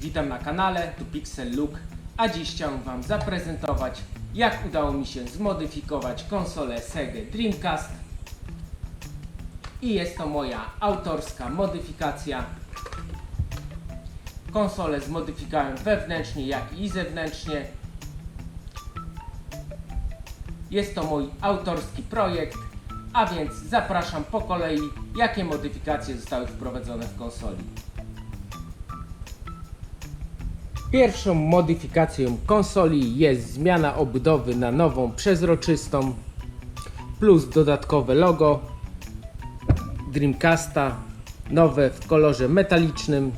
Witam na kanale, tu Pixel Look, a dziś chciałem Wam zaprezentować jak udało mi się zmodyfikować konsolę Sega Dreamcast i jest to moja autorska modyfikacja. Konsolę zmodyfikowałem wewnętrznie jak i zewnętrznie. Jest to mój autorski projekt, a więc zapraszam po kolei jakie modyfikacje zostały wprowadzone w konsoli. Pierwszą modyfikacją konsoli jest zmiana obudowy na nową przezroczystą plus dodatkowe logo Dreamcasta nowe w kolorze metalicznym.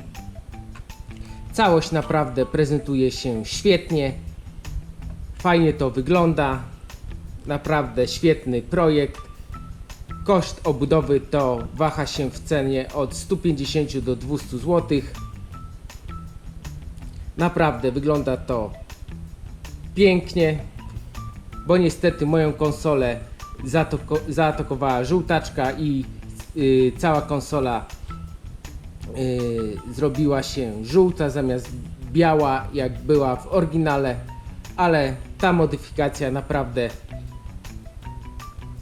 Całość naprawdę prezentuje się świetnie. Fajnie to wygląda. Naprawdę świetny projekt. Koszt obudowy to waha się w cenie od 150 do 200 zł. Naprawdę wygląda to pięknie, bo niestety moją konsolę zaatako- zaatakowała żółtaczka i y, cała konsola y, zrobiła się żółta zamiast biała jak była w oryginale, ale ta modyfikacja naprawdę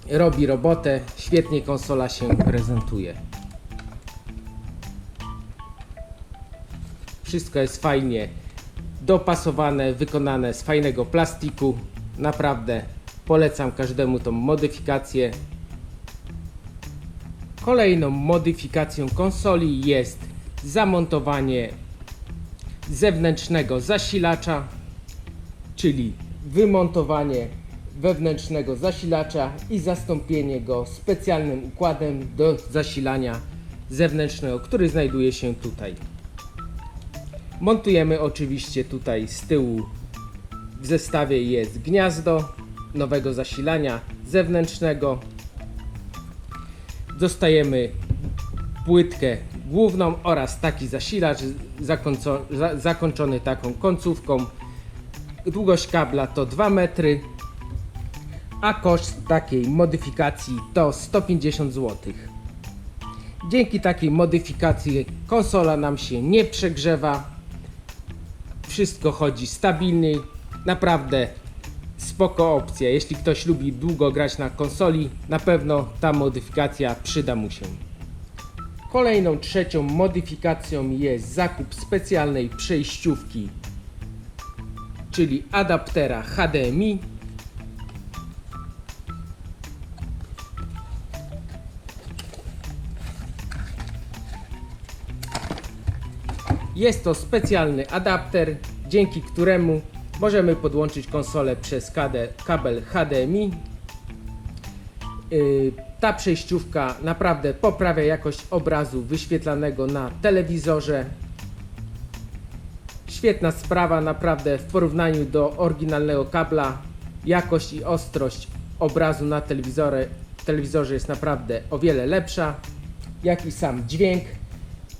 robi robotę, świetnie konsola się prezentuje. Wszystko jest fajnie dopasowane, wykonane z fajnego plastiku. Naprawdę polecam każdemu tą modyfikację. Kolejną modyfikacją konsoli jest zamontowanie zewnętrznego zasilacza, czyli wymontowanie wewnętrznego zasilacza i zastąpienie go specjalnym układem do zasilania zewnętrznego, który znajduje się tutaj. Montujemy oczywiście tutaj z tyłu w zestawie jest gniazdo nowego zasilania zewnętrznego. Dostajemy płytkę główną oraz taki zasilacz zakończony taką końcówką. Długość kabla to 2 metry, a koszt takiej modyfikacji to 150 zł. Dzięki takiej modyfikacji konsola nam się nie przegrzewa, wszystko chodzi stabilniej. Naprawdę spoko opcja. Jeśli ktoś lubi długo grać na konsoli, na pewno ta modyfikacja przyda mu się. Kolejną trzecią modyfikacją jest zakup specjalnej przejściówki, czyli adaptera HDMI. Jest to specjalny adapter, dzięki któremu możemy podłączyć konsolę przez kabel HDMI. Yy, ta przejściówka naprawdę poprawia jakość obrazu wyświetlanego na telewizorze. Świetna sprawa, naprawdę w porównaniu do oryginalnego kabla jakość i ostrość obrazu na telewizorze, telewizorze jest naprawdę o wiele lepsza, jak i sam dźwięk.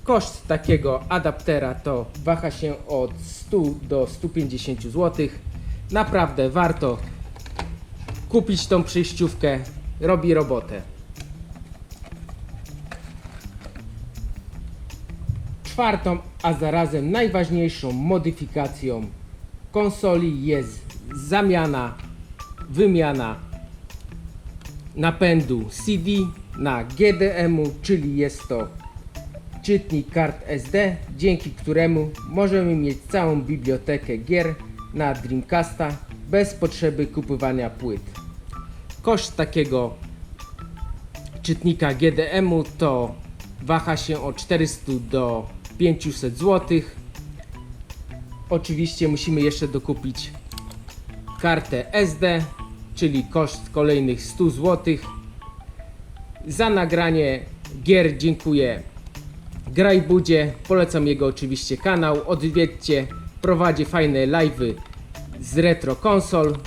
Koszt takiego adaptera to waha się od 100 do 150 zł. Naprawdę warto kupić tą przejściówkę, robi robotę. Czwartą, a zarazem najważniejszą modyfikacją konsoli jest zamiana, wymiana napędu CD na GDM-u, czyli jest to czytnik kart SD, dzięki któremu możemy mieć całą bibliotekę gier na Dreamcasta bez potrzeby kupowania płyt. Koszt takiego czytnika GDM-u to waha się od 400 do 500 zł. Oczywiście musimy jeszcze dokupić kartę SD, czyli koszt kolejnych 100 zł. Za nagranie gier dziękuję Grajbudzie, polecam jego oczywiście kanał, odwiedźcie, prowadzi fajne live'y z retro konsol.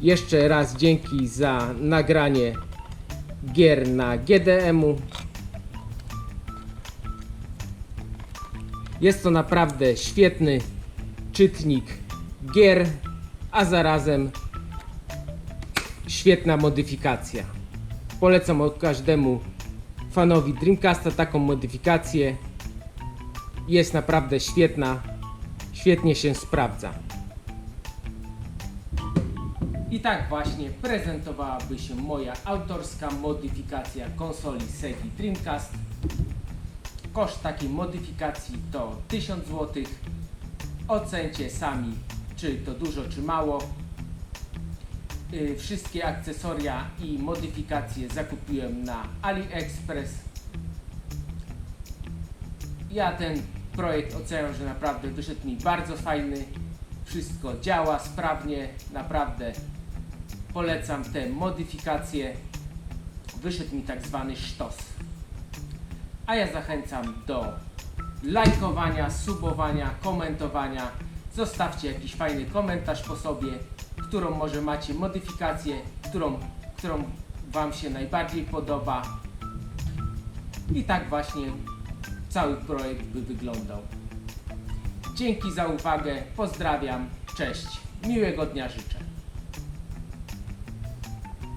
Jeszcze raz dzięki za nagranie gier na GDM-u. Jest to naprawdę świetny czytnik gier, a zarazem świetna modyfikacja. Polecam każdemu fanowi Dreamcasta taką modyfikację. jest naprawdę świetna, świetnie się sprawdza. I tak właśnie prezentowałaby się moja autorska modyfikacja konsoli Sega Dreamcast. Koszt takiej modyfikacji to 1000 zł. Ocencie sami, czy to dużo, czy mało. Y, Wszystkie akcesoria i modyfikacje zakupiłem na AliExpress. Ja ten projekt oceniam, że naprawdę wyszedł mi bardzo fajny. Wszystko działa sprawnie, naprawdę polecam te modyfikacje. Wyszedł mi tak zwany sztos. A ja zachęcam do lajkowania, subowania, komentowania. Zostawcie jakiś fajny komentarz po sobie, którą może macie modyfikację, którą, którą Wam się najbardziej podoba. I tak właśnie cały projekt by wyglądał. Dzięki za uwagę, pozdrawiam, cześć, miłego dnia życzę.